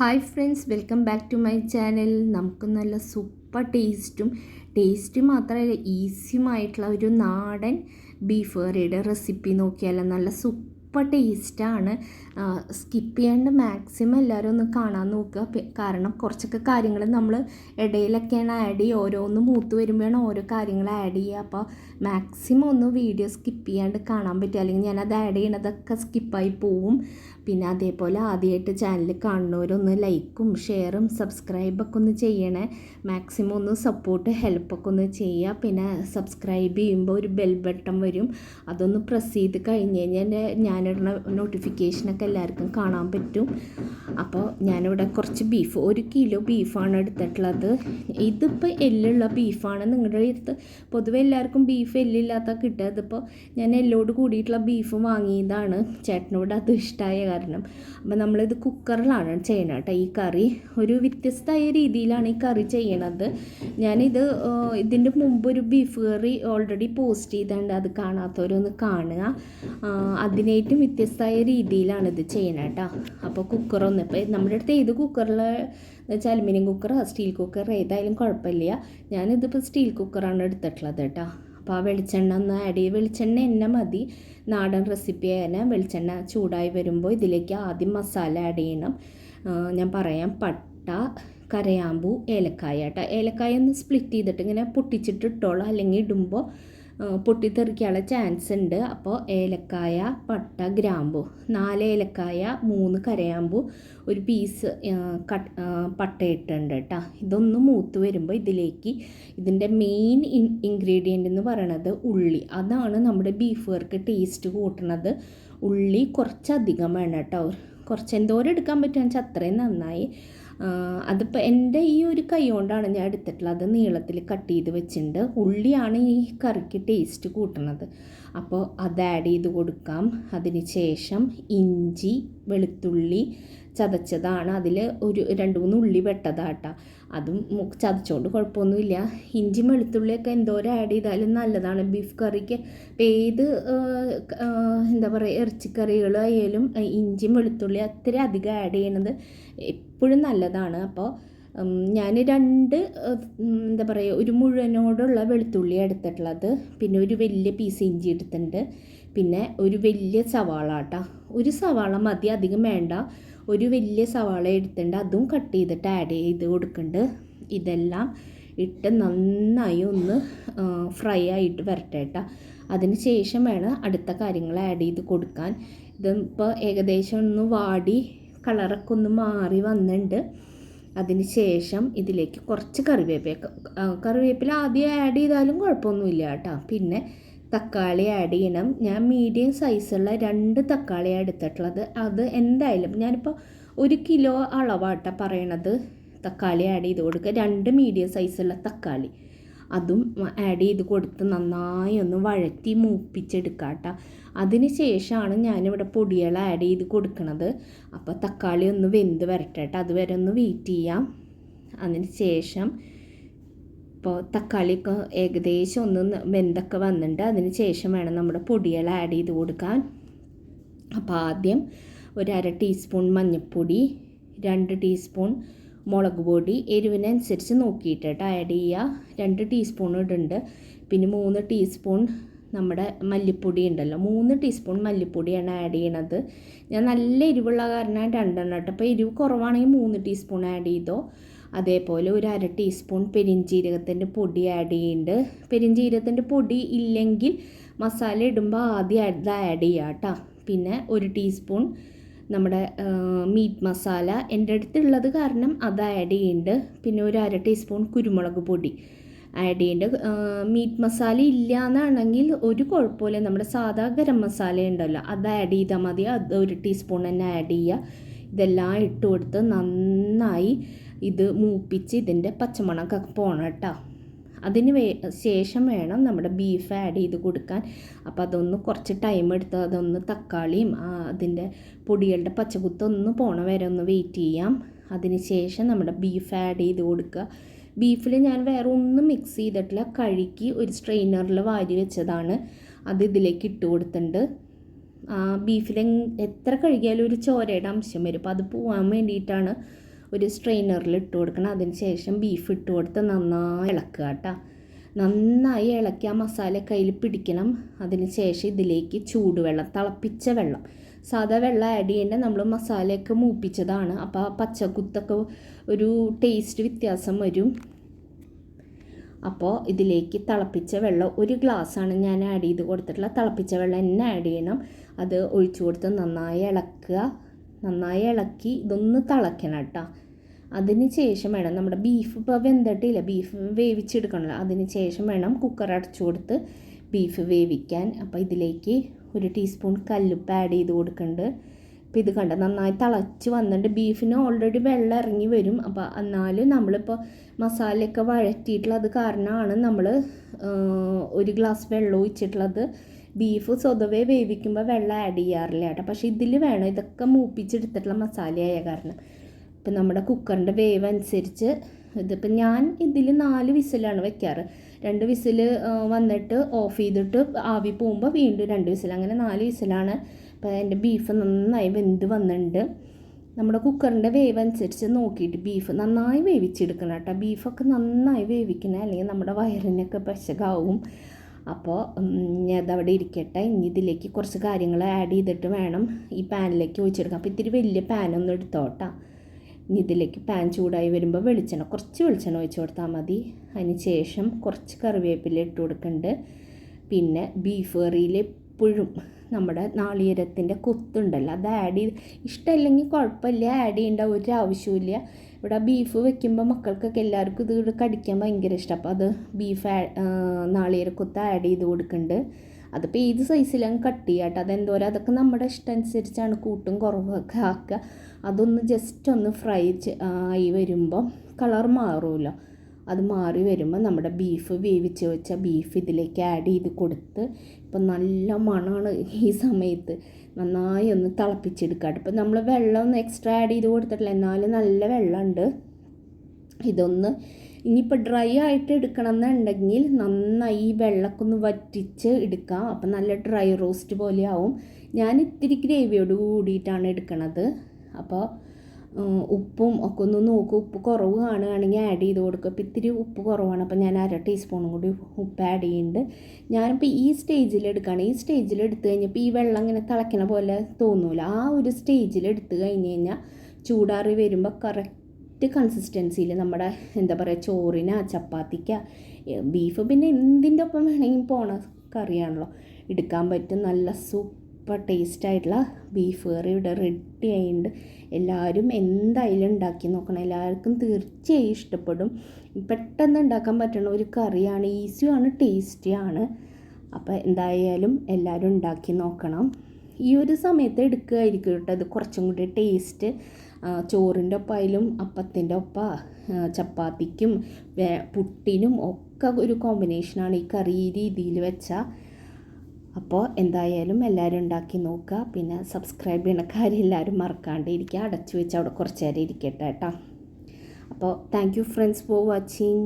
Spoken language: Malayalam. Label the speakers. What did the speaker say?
Speaker 1: Hi friends welcome back to my channel. നമുക്ക് നല്ല സൂപ്പർ ടേസ്റ്റും ടേസ്റ്റ് മാത്രമല്ല ഈസിയുമായിട്ടുള്ള ഒരു നാടൻ ബീഫ് കറിയുടെ റെസിപ്പി നോക്കിയാൽ നല്ല സൂപ്പർ ടേസ്റ്റാണ്. സ്കിപ്പ് ചെയ്യാണ്ട് മാക്സിമം എല്ലാവരും ഒന്ന് കാണാൻ നോക്കുക. കാരണം കുറച്ചൊക്കെ കാര്യങ്ങൾ നമ്മൾ ഇടയിലൊക്കെയാണ് ആഡ് ചെയ്യുക. ഓരോന്ന് മൂത്ത് വരുമ്പോഴാണ് ഓരോ കാര്യങ്ങൾ ആഡ് ചെയ്യുക. അപ്പോൾ മാക്സിമം ഒന്ന് വീഡിയോ സ്കിപ്പ് ചെയ്യാണ്ട് കാണാൻ പറ്റുക. അല്ലെങ്കിൽ ഞാനത് ആഡ് ചെയ്യണതൊക്കെ സ്കിപ്പായി പോവും. പിന്നെ അതേപോലെ ആദ്യമായിട്ട് ചാനൽ കാണുന്നവരൊന്ന് ലൈക്കും ഷെയറും സബ്സ്ക്രൈബൊക്കെ ഒന്ന് ചെയ്യണേ. മാക്സിമം ഒന്ന് സപ്പോർട്ട് ഹെൽപ്പൊക്കെ ഒന്ന് ചെയ്യുക. പിന്നെ സബ്സ്ക്രൈബ് ചെയ്യുമ്പോൾ ഒരു ബെൽ ബട്ടൺ വരും. അതൊന്ന് പ്രസ് ചെയ്ത് കഴിഞ്ഞ് കഴിഞ്ഞാൽ ഞാനിടുന്ന നോട്ടിഫിക്കേഷനൊക്കെ എല്ലാവർക്കും കാണാൻ പറ്റും. അപ്പോൾ ഞാനിവിടെ കുറച്ച് ബീഫ് ഒരു കിലോ ബീഫാണ് എടുത്തിട്ടുള്ളത്. ഇതിപ്പോൾ എല്ലുള്ള ബീഫാണ് നിങ്ങളുടെ അടുത്ത് പൊതുവെ എല്ലാവർക്കും ബീഫ് എല്ലില്ലാത്ത കിട്ടുക. ഇതിപ്പോൾ ഞാൻ എല്ലോട് കൂടിയിട്ടുള്ള ബീഫ് വാങ്ങിയതാണ്. ചേട്ടനോട് അത് ഇഷ്ടമായ കാരണം. അപ്പോൾ നമ്മളിത് കുക്കറിലാണ് ചെയ്യണം കേട്ടോ ഈ കറി. ഒരു വ്യത്യസ്തമായ രീതിയിലാണ് ഈ കറി ചെയ്യണത്. ഞാനിത് ഇതിന്റെ മുമ്പ് ഒരു ബീഫ് കറി ഓൾറെഡി പോസ്റ്റ് ചെയ്തിട്ടുണ്ട്. അത് കാണാത്തവരൊന്ന് കാണുക. അതിനേറ്റവും വ്യത്യസ്തമായ രീതിയിലാണ് ഇത് ചെയ്യണം കേട്ടോ അപ്പോൾ കുക്കറൊന്ന് ഇപ്പോൾ നമ്മുടെ അടുത്ത് ഏത് കുക്കറിൽ വെച്ചാൽ അലുമിനിയം കുക്കർ സ്റ്റീൽ കുക്കർ ഏതായാലും കുഴപ്പമില്ല. ഞാനിതിപ്പോൾ സ്റ്റീൽ കുക്കറാണ് എടുത്തിട്ടുള്ളത് കേട്ടോ അപ്പോൾ ആ വെളിച്ചെണ്ണ ഒന്ന് ആഡ് ചെയ്ത് വെളിച്ചെണ്ണ എന്നെ മതി. നാടൻ റെസിപ്പി ആയാലും വെളിച്ചെണ്ണ ചൂടായി വരുമ്പോൾ ഇതിലേക്ക് ആദ്യം മസാല ആഡ് ചെയ്യണം. ഞാൻ പറയാം പട്ട കരയാമ്പൂ ഏലക്കായ കേട്ടോ ഏലക്കായ ഒന്ന് സ്പ്ലിറ്റ് ചെയ്തിട്ട് ഇങ്ങനെ പൊട്ടിച്ചിട്ട് ഇട്ടോളാം അല്ലെങ്കിൽ ഇടുമ്പോൾ പൊട്ടിത്തെറിക്കാനുള്ള ചാൻസ് ഉണ്ട്. അപ്പോൾ ഏലക്കായ പട്ട ഗ്രാമ്പു. നാല് ഏലക്കായ മൂന്ന് കരയാമ്പു ഒരു പീസ് കട്ട് പട്ട ഇട്ടുണ്ട് കേട്ടോ ഇതൊന്ന് മൂത്ത് വരുമ്പോൾ ഇതിലേക്ക് ഇതിന്റെ മെയിൻ ഇൻ ഇൻഗ്രീഡിയന്റ് എന്ന് പറയണത് ഉള്ളി. അതാണ് നമ്മുടെ ബീഫ് വർക്ക് ടേസ്റ്റ് കൂട്ടണത്. ഉള്ളി കുറച്ചധികം വേണം കേട്ടോ കുറച്ച് എന്തോരം എടുക്കാൻ പറ്റുക വെച്ചാൽ അത്രയും നന്നായി. അതിപ്പോൾ എന്റെ ഈ ഒരു കൈ കൊണ്ടാണ് ഞാൻ എടുത്തിട്ടുള്ളത്. അത് നീളത്തിൽ കട്ട് ചെയ്ത് വെച്ചിട്ടുണ്ട്. ഉള്ളിയാണ് ഈ കറിക്ക് ടേസ്റ്റ് കൂട്ടണത്. അപ്പോൾ അത് ആഡ് ചെയ്ത് കൊടുക്കാം. അതിന് ശേഷം ഇഞ്ചി വെളുത്തുള്ളി ചതച്ചതാണ്. അതിൽ ഒരു രണ്ട് മൂന്ന് ഉള്ളി വെട്ടതാട്ടാ അതും ചതച്ചോണ്ട് കുഴപ്പമൊന്നുമില്ല. ഇഞ്ചി വെളുത്തുള്ളിയൊക്കെ എന്തോരം ആഡ് ചെയ്താലും നല്ലതാണ്. ബീഫ് കറിക്ക് ഏത് എന്താ പറയുക ഇറച്ചിക്കറികളായാലും കറികളായാലും ഇഞ്ചിയും വെളുത്തുള്ളി അത്ര അധികം ആഡ് ചെയ്യണത് എപ്പോഴും നല്ലതാണ്. അപ്പോൾ ഞാൻ രണ്ട് എന്താ പറയുക ഒരു മുഴുവനോടുള്ള വെളുത്തുള്ളി എടുത്തിട്ടുള്ളത്. പിന്നെ ഒരു വലിയ പീസ് ഇഞ്ചി എടുത്തിട്ടുണ്ട്. പിന്നെ ഒരു വലിയ സവാള കേട്ടോ ഒരു സവാള മതി അധികം വേണ്ട. ഒരു വലിയ സവാള എടുത്തിട്ടുണ്ട്. അതും കട്ട് ചെയ്തിട്ട് ആഡ് ചെയ്ത് കൊടുക്കുന്നുണ്ട് ഇതെല്ലാം ഇട്ട് നന്നായി ഒന്ന് ഫ്രൈ ആയിട്ട് വരട്ടെ കേട്ടോ അതിന് ശേഷം വേണം അടുത്ത കാര്യങ്ങൾ ആഡ് ചെയ്ത് കൊടുക്കാൻ. ഇതിപ്പോൾ ഏകദേശം ഒന്ന് വാടി കളറൊക്കെ ഒന്ന് മാറി വന്നിട്ടുണ്ട് അതിന് ശേഷം ഇതിലേക്ക് കുറച്ച് കറിവേപ്പില കറിവേപ്പില ആദ്യം ആഡ് ചെയ്താലും കുഴപ്പമൊന്നുമില്ല കേട്ടോ. പിന്നെ തക്കാളി ആഡ് ചെയ്യണം. ഞാൻ മീഡിയം സൈസുള്ള രണ്ട് തക്കാളിയാണ് എടുത്തിട്ടുള്ളത്. അത് എന്തായാലും ഞാനിപ്പോൾ ഒരു കിലോ അളവാട്ട പറയണത്. തക്കാളി ആഡ് ചെയ്ത് കൊടുക്കുക രണ്ട് മീഡിയം സൈസുള്ള തക്കാളി. അതും ആഡ് ചെയ്ത് കൊടുത്ത് നന്നായി ഒന്ന് വഴറ്റി മൂപ്പിച്ചെടുക്കുക കേട്ടോ അതിന് ശേഷമാണ് ഞാനിവിടെ പൊടികൾ ആഡ് ചെയ്ത് കൊടുക്കുന്നത് അപ്പോൾ തക്കാളി ഒന്ന് വെന്ത് വരട്ടെ കേട്ടോ അതുവരെ ഒന്ന് വെയിറ്റ് ചെയ്യാം. അതിന് ശേഷം ഇപ്പോൾ തക്കാളിയൊക്കെ ഏകദേശം ഒന്ന് വെന്തൊക്കെ വന്നിട്ടുണ്ട് അതിന് ശേഷം വേണം നമ്മുടെ പൊടികൾ ആഡ് ചെയ്ത് കൊടുക്കാൻ. അപ്പോൾ ആദ്യം ഒരു അര ടീസ്പൂൺ മഞ്ഞൾപ്പൊടി രണ്ട് ടീസ്പൂൺ മുളക് പൊടി എരിവിനനുസരിച്ച് നോക്കിയിട്ട് കേട്ടോ. ആഡ് ചെയ്യുക. രണ്ട് ടീസ്പൂൺ ഇടുന്നുണ്ട്. പിന്നെ മൂന്ന് ടീസ്പൂൺ നമ്മുടെ മല്ലിപ്പൊടി ഉണ്ടല്ലോ. മൂന്ന് ടീസ്പൂൺ മല്ലിപ്പൊടിയാണ് ആഡ് ചെയ്യണത്. ഞാൻ നല്ല എരിവുള്ള കാരണം രണ്ടെണ്ണം കേട്ടോ അപ്പോൾ എരിവ് കുറവാണെങ്കിൽ മൂന്ന് ടീസ്പൂൺ ആഡ് ചെയ്തോ. അതേപോലെ ഒരു അര ടീസ്പൂൺ പെരിഞ്ജീരകത്തിന്റെ പൊടി ആഡ് ചെയ്യുന്നുണ്ട്. പെരിഞ്ജീരകത്തിന്റെ പൊടി ഇല്ലെങ്കിൽ മസാല ഇടുമ്പോൾ ആദ്യം അത് ആഡ് ചെയ്യുക കേട്ടോ. പിന്നെ ഒരു ടീസ്പൂൺ നമ്മുടെ മീറ്റ് മസാല എന്റെ അടുത്തുള്ളത് കാരണം അത് ആഡ് ചെയ്യുന്നുണ്ട് പിന്നെ ഒരു അര ടീസ്പൂൺ കുരുമുളക് പൊടി ആഡ് ചെയ്യുന്നുണ്ട് മീറ്റ് മസാല ഇല്ല എന്നാണെങ്കിൽ ഒരു കുഴപ്പമില്ല. നമ്മുടെ സാധാ ഗരം മസാല ഉണ്ടല്ലോ അത് ആഡ് ചെയ്താൽ മതി. അത് ഒരു ടീസ്പൂൺ തന്നെ ആഡ് ചെയ്യുക. ഇതെല്ലാം ഇട്ട് കൊടുത്ത് നന്നായി ഇത് മൂപ്പിച്ച് ഇതിന്റെ പച്ചമുളകൊക്കെ പോകണം കേട്ടോ. അതിന് വേ ശേഷം വേണം നമ്മുടെ ബീഫ് ആഡ് ചെയ്ത് കൊടുക്കാൻ. അപ്പോൾ അതൊന്ന് കുറച്ച് ടൈം എടുത്ത് അതൊന്ന് തക്കാളിയും അതിന്റെ പൊടികളുടെ പച്ചകുത്തൊന്ന് പോണ വരെ ഒന്ന് വെയിറ്റ് ചെയ്യാം. അതിന് ശേഷം നമ്മുടെ ബീഫ് ആഡ് ചെയ്ത് കൊടുക്കുക. ബീഫിൽ ഞാൻ വേറെ ഒന്നും മിക്സ് ചെയ്തിട്ടില്ല. കഴുകി ഒരു സ്ട്രെയിനറിൽ വാരി വെച്ചതാണ്. അത് ഇതിലേക്ക് ഇട്ട് കൊടുത്തിട്ടുണ്ട്. ബീഫിൽ എത്ര കഴുകിയാലും ഒരു ചോരയുടെ അംശം വരും. അപ്പോൾ അത് പോകാൻ വേണ്ടിയിട്ടാണ് ഒരു സ്ട്രെയിനറിൽ ഇട്ട് കൊടുക്കണം. അതിന് ശേഷം ബീഫ് ഇട്ട് കൊടുത്ത് നന്നായി ഇളക്കുക കേട്ടോ നന്നായി ഇളക്കി ആ മസാല കയ്യിൽ പിടിക്കണം. അതിന് ശേഷം ഇതിലേക്ക് ചൂടുവെള്ളം തിളപ്പിച്ച വെള്ളം. സാധാ വെള്ളം ആഡ് ചെയ്യേണ്ട നമ്മൾ മസാലയൊക്കെ മൂപ്പിച്ചതാണ്. അപ്പോൾ ആ പച്ചക്കുത്തൊക്കെ ഒരു ടേസ്റ്റ് വ്യത്യാസം വരും. അപ്പോൾ ഇതിലേക്ക് തിളപ്പിച്ച വെള്ളം ഒരു ഗ്ലാസ്സാണ് ഞാൻ ആഡ് ചെയ്ത് കൊടുത്തിട്ടുള്ളത്. തിളപ്പിച്ച വെള്ളം തന്നെ ആഡ് ചെയ്യണം. അത് ഒഴിച്ചു കൊടുത്ത് നന്നായി ഇളക്കുക. നന്നായി ഇളക്കി ഇതൊന്ന് തിളയ്ക്കണം കേട്ടോ. അതിന് ശേഷം വേണം നമ്മുടെ ബീഫ് ഇപ്പോൾ വെന്തിട്ടില്ല? ബീഫ് വേവിച്ചെടുക്കണമല്ലോ അതിന് ശേഷം വേണം കുക്കർ അടച്ചു കൊടുത്ത് ബീഫ് വേവിക്കാൻ. അപ്പോൾ ഇതിലേക്ക് ഒരു ടീസ്പൂൺ കല്ലുപ്പ് ആഡ് ചെയ്ത് കൊടുക്കുന്നുണ്ട് അപ്പോൾ ഇത് കണ്ട? നന്നായി തിളച്ച് വന്നിട്ട് ബീഫിന് ഓൾറെഡി വെള്ളം ഇറങ്ങി വരും. അപ്പോൾ എന്നാലും നമ്മളിപ്പോൾ മസാലയൊക്കെ വഴറ്റിയിട്ടുള്ളത് കാരണമാണ് നമ്മൾ ഒരു ഗ്ലാസ് വെള്ളം ഒഴിച്ചിട്ടുള്ളത്. ബീഫ് സ്വതവേ വേവിക്കുമ്പോൾ വെള്ളം ആഡ് ചെയ്യാറില്ല കേട്ടോ. പക്ഷേ ഇതിൽ വേണം. ഇതൊക്കെ മൂപ്പിച്ചെടുത്തിട്ടുള്ള മസാലയായ കാരണം. ഇപ്പം നമ്മുടെ കുക്കറിന്റെ വേവ് അനുസരിച്ച് ഇതിപ്പോൾ ഞാൻ ഇതിൽ നാല് വിസിലാണ് വെക്കാറ്. രണ്ട് വിസിൽ വന്നിട്ട് ഓഫ് ചെയ്തിട്ട് ആവി പോകുമ്പോൾ വീണ്ടും രണ്ട് വിസിൽ അങ്ങനെ നാല് വിസിലാണ് അപ്പോൾ എന്റെ ബീഫ് നന്നായി വെന്ത് വന്നിട്ടുണ്ട് നമ്മുടെ കുക്കറിന്റെ വേവ് അനുസരിച്ച് നോക്കിയിട്ട് ബീഫ് നന്നായി വേവിച്ചെടുക്കണം കേട്ടോ. ബീഫൊക്കെ നന്നായി വേവിക്കണേ അല്ലെങ്കിൽ നമ്മുടെ വയറിനൊക്കെ പശകാവും അപ്പോൾ അതവിടെ ഇരിക്കട്ടെ. ഇനി ഇതിലേക്ക് കുറച്ച് കാര്യങ്ങൾ ആഡ് ചെയ്തിട്ട് വേണം ഈ പാനിലേക്ക് ഒഴിച്ചെടുക്കാം അപ്പോൾ ഇത്തിരി വലിയ പാനൊന്നും എടുത്തോട്ടാ. ഇനി ഇതിലേക്ക് പാൻ ചൂടായി വരുമ്പോൾ വെളിച്ചെണ്ണ കുറച്ച് വെളിച്ചെണ്ണ ഒഴിച്ച് കൊടുത്താൽ മതി. അതിന് ശേഷം കുറച്ച് കറിവേപ്പില ഇട്ട് കൊടുക്കുന്നുണ്ട് പിന്നെ ബീഫ് കറിയിൽ എപ്പോഴും നമ്മുടെ നാളികേരത്തിന്റെ കൊത്തുണ്ടല്ലോ അത് ആഡ് ചെയ്ത് ഇഷ്ടമല്ലെങ്കിൽ കുഴപ്പമില്ല ആഡ് ചെയ്യേണ്ട ഒരു ആവശ്യമില്ല ഇവിടെ ബീഫ് വെക്കുമ്പോൾ മക്കൾക്കൊക്കെ എല്ലാവർക്കും ഇത് ഇവിടെ കടിക്കാൻ ഭയങ്കര ഇഷ്ടം. അപ്പോൾ അത് ബീഫ് നാളികേരക്കൊത്ത് ആഡ് ചെയ്ത് കൊടുക്കുന്നുണ്ട് അതിപ്പോൾ ഏത് സൈസിലും കട്ട് ചെയ്യാട്ടോ അതെന്തോരം അതൊക്കെ നമ്മുടെ ഇഷ്ടം അനുസരിച്ചാണ് കൂട്ടും കുറവൊക്കെ ആക്കുക അതൊന്ന് ജസ്റ്റ് ഒന്ന് ഫ്രൈ ആയി വരുമ്പോൾ കളർ മാറുമല്ലോ അത് മാറി വരുമ്പോൾ നമ്മുടെ ബീഫ് വേവിച്ച് വെച്ച ബീഫ് ഇതിലേക്ക് ആഡ് ചെയ്ത് കൊടുത്ത് ഇപ്പം നല്ല മണമാണ് ഈ സമയത്ത്. നന്നായി ഒന്ന് തിളപ്പിച്ചെടുക്കാം ഇപ്പം നമ്മൾ വെള്ളം ഒന്ന് എക്സ്ട്രാ ആഡ് ചെയ്ത് കൊടുത്തിട്ടില്ല. എന്നാലും നല്ല വെള്ളമുണ്ട്. ഇതൊന്ന് ഇനിയിപ്പോൾ ഡ്രൈ ആയിട്ട് എടുക്കണം എന്നുണ്ടെങ്കിൽ നന്നായി ഈ വെള്ളമൊക്കെ ഒന്ന് വറ്റിച്ച് എടുക്കാം. അപ്പം നല്ല ഡ്രൈ റോസ്റ്റ് പോലെ ആവും ഞാൻ ഇത്തിരി ഗ്രേവിയോട് കൂടിയിട്ടാണ് എടുക്കണത്. അപ്പോൾ ഉപ്പും ഒക്കെ ഒന്ന് നോക്കും. ഉപ്പ് കുറവ് കാണുകയാണെങ്കിൽ ആഡ് ചെയ്ത് കൊടുക്കുക അപ്പോൾ ഇത്തിരി ഉപ്പ് കുറവാണ്. അപ്പോൾ ഞാൻ അര ടീസ്പൂണും കൂടി ഉപ്പ് ആഡ് ചെയ്യുന്നുണ്ട്. ഞാനിപ്പോൾ ഈ സ്റ്റേജിൽ എടുക്കുകയാണ്. ഈ സ്റ്റേജിൽ എടുത്തു കഴിഞ്ഞപ്പോൾ ഈ വെള്ളം ഇങ്ങനെ തിളയ്ക്കണ പോലെ തോന്നൂല. ആ ഒരു സ്റ്റേജിൽ എടുത്തു കഴിഞ്ഞ് കഴിഞ്ഞാൽ ചൂടാറി വരുമ്പോൾ കറക്റ്റ് കൺസിസ്റ്റൻസിയിൽ നമ്മുടെ എന്താ പറയുക ചോറിനാ ചപ്പാത്തിക്ക ബീഫ് പിന്നെ എന്തിന്റെ ഒപ്പം വേണമെങ്കിൽ പോണ കറിയാണല്ലോ. എടുക്കാൻ പറ്റും നല്ല സൂപ്പർ ടേസ്റ്റ് ആയിട്ടുള്ള ബീഫ് കറി ഇവിടെ റെഡി ആയിട്ടുണ്ട് എല്ലാവരും എന്തായാലും ഉണ്ടാക്കി നോക്കണം. എല്ലാവർക്കും തീർച്ചയായും ഇഷ്ടപ്പെടും. പെട്ടെന്ന് ഉണ്ടാക്കാൻ പറ്റുന്ന ഒരു കറിയാണ് ഈസിയാണ് ടേസ്റ്റിയാണ് അപ്പോൾ എന്തായാലും എല്ലാവരും ഉണ്ടാക്കി നോക്കണം. ഈ ഒരു സമയത്ത് എടുക്കുകയായിരിക്കും കേട്ടോ അത് കുറച്ചും കൂടി ടേസ്റ്റ് ചോറിന്റെ ഒപ്പമായാലും അപ്പത്തിന്റെ ഒപ്പ ചപ്പാത്തിക്കും പുട്ടിനും ഒക്കെ ഒരു കോമ്പിനേഷനാണ് ഈ കറി രീതിയിൽ വെച്ചാൽ അപ്പോൾ എന്തായാലും എല്ലാവരും ഉണ്ടാക്കി നോക്കുക. പിന്നെ സബ്സ്ക്രൈബ് ചെയ്യണ കാര്യം എല്ലാവരും മറക്കാണ്ടിരിക്കുക. അടച്ചു വെച്ച് അവിടെ കുറച്ച് നേരം ഇരിക്കട്ടെ കേട്ടോ. അപ്പോൾ thank you friends for watching